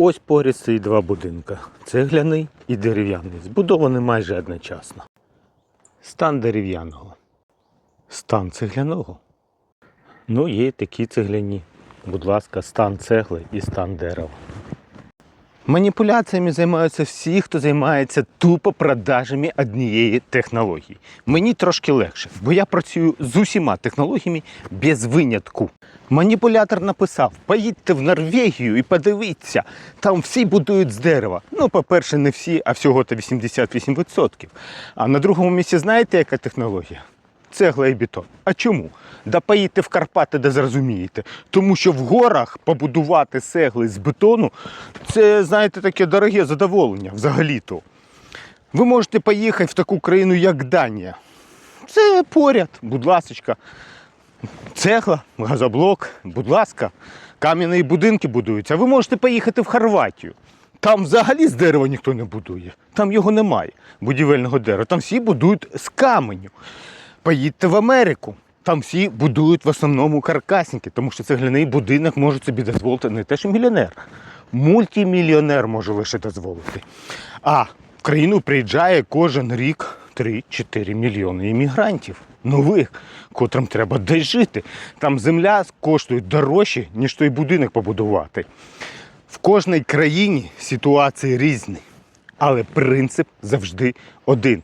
Ось поряд стоїть два будинка: цегляний і дерев'яний, збудовані майже одночасно. Стан дерев'яного. Стан цегляного. Ну, є такі цегляні. Будь ласка, стан цегли і стан дерева. Маніпуляціями займаються всі, хто займається тупо продажами однієї технології. Мені трошки легше, бо я працюю з усіма технологіями без винятку. Маніпулятор написав: поїдьте в Норвегію і подивіться, там всі будують з дерева. Ну, по-перше, не всі, а всього-то 88%. А на другому місці знаєте, яка технологія? Цегла і бетон. А чому? Да поїдьте в Карпати, де зрозумієте. Тому що в горах побудувати цегли з бетону це, знаєте, таке дороге задоволення взагалі-то. Ви можете поїхати в таку країну, як Данія. Це поряд, будь ласочка. Цегла, газоблок, будь ласка, кам'яні будинки будуються. Ви можете поїхати в Хорватію. Там взагалі з дерева ніхто не будує. Там його немає, будівельного дерева. Там всі будують з каменю. Поїдьте в Америку. Там всі будують в основному каркасники, тому що цегляний будинок може собі дозволити не те, що мільйонер. Мультимільйонер може лише дозволити. А в країну приїжджає кожен рік 3-4 мільйони іммігрантів нових, котрим треба десь жити. Там земля коштує дорожче, ніж той будинок побудувати. В кожній країні ситуації різні, але принцип завжди один.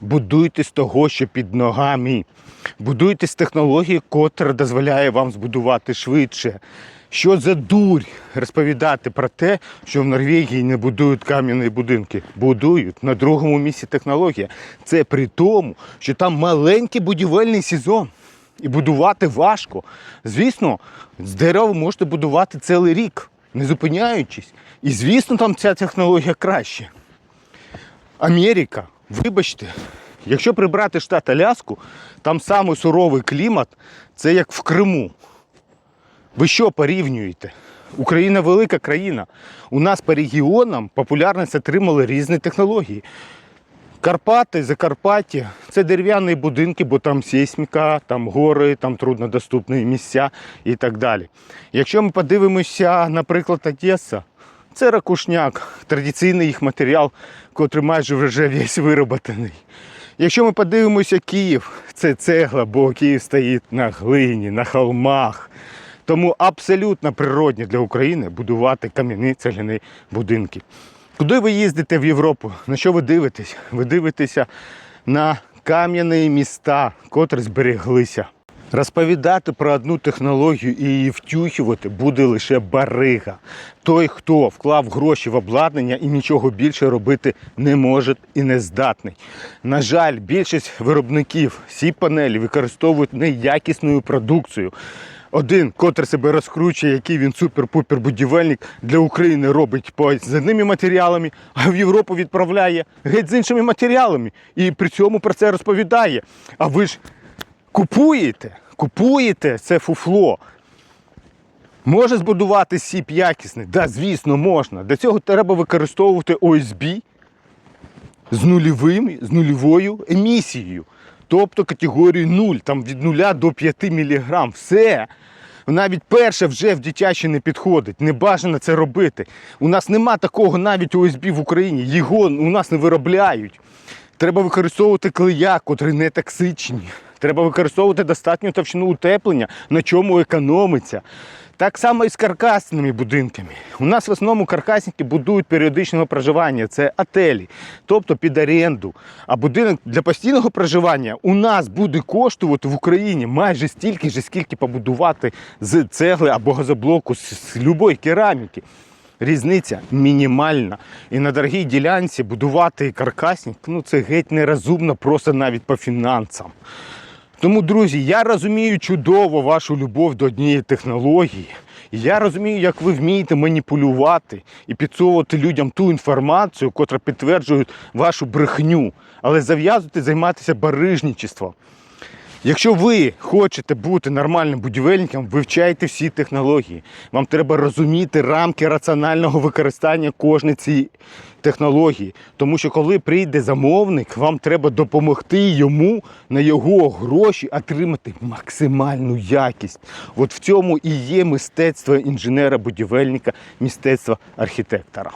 Будуйте з того, що під ногами. Будуйте з технології, котра дозволяє вам збудувати швидше. Що за дурь розповідати про те, що в Норвегії не будують кам'яні будинки? Будують на другому місці технологія. Це при тому, що там маленький будівельний сезон. І будувати важко. Звісно, з дерева можете будувати цілий рік, не зупиняючись. І звісно, там ця технологія краще. Америка, вибачте, якщо прибрати штат Аляску, там самий суровий клімат, це як в Криму. Ви що порівнюєте? Україна велика країна. У нас по регіонам популярність отримали різні технології. Карпати, Закарпаття це дерев'яні будинки, бо там сейсміка, там гори, там труднодоступні місця і так далі. Якщо ми подивимося, наприклад, Одеса, це ракушняк, традиційний їх матеріал, котрий майже вже весь вироботаний. Якщо ми подивимося Київ, це цегла, бо Київ стоїть на глині, на холмах. Тому абсолютно природні для України будувати кам'яні цегляні будинки. Куди ви їздите в Європу? На що ви дивитесь? Ви дивитеся на кам'яні міста, котрі збереглися. Розповідати про одну технологію і її втюхувати буде лише барига. Той, хто вклав гроші в обладнання і нічого більше робити не може і не здатний. На жаль, більшість виробників ці панелі використовують неякісну продукцію. Один, котрий себе розкручує, який він супер-пупер будівельник для України робить по з одними матеріалами, а в Європу відправляє геть з іншими матеріалами. І при цьому про це розповідає. А ви ж купуєте, купуєте це фуфло. Може збудувати сіп якісний? Да, звісно, можна. Для цього треба використовувати ОСБ з нульовим, з нульовою емісією. Тобто категорію 0, там від 0 до 5 мг. Все. Навіть перше вже в дитячі не підходить. Не бажано це робити. У нас нема такого навіть ОСБ в Україні. Його у нас не виробляють. Треба використовувати клея, котрі не токсичні. Треба використовувати достатню товщину утеплення, на чому економиться. Так само і з каркасними будинками. У нас в основному каркасники будують періодичного проживання, це отелі, тобто під оренду. А будинок для постійного проживання у нас буде коштувати в Україні майже стільки ж, скільки побудувати з цегли або газоблоку, з, з любої кераміки. Різниця мінімальна. І на дорогій ділянці будувати каркасник ну це геть нерозумно, просто навіть по фінансам. Тому, друзі, я розумію чудово вашу любов до однієї технології. Я розумію, як ви вмієте маніпулювати і підсовувати людям ту інформацію, котра підтверджує вашу брехню. Але зав'язуйте займатися барижничеством. Якщо ви хочете бути нормальним будівельником, вивчайте всі технології. Вам треба розуміти рамки раціонального використання кожної цієї технології. Тому що коли прийде замовник, вам треба допомогти йому на його гроші отримати максимальну якість. От в цьому і є мистецтво інженера-будівельника, мистецтво архітектора.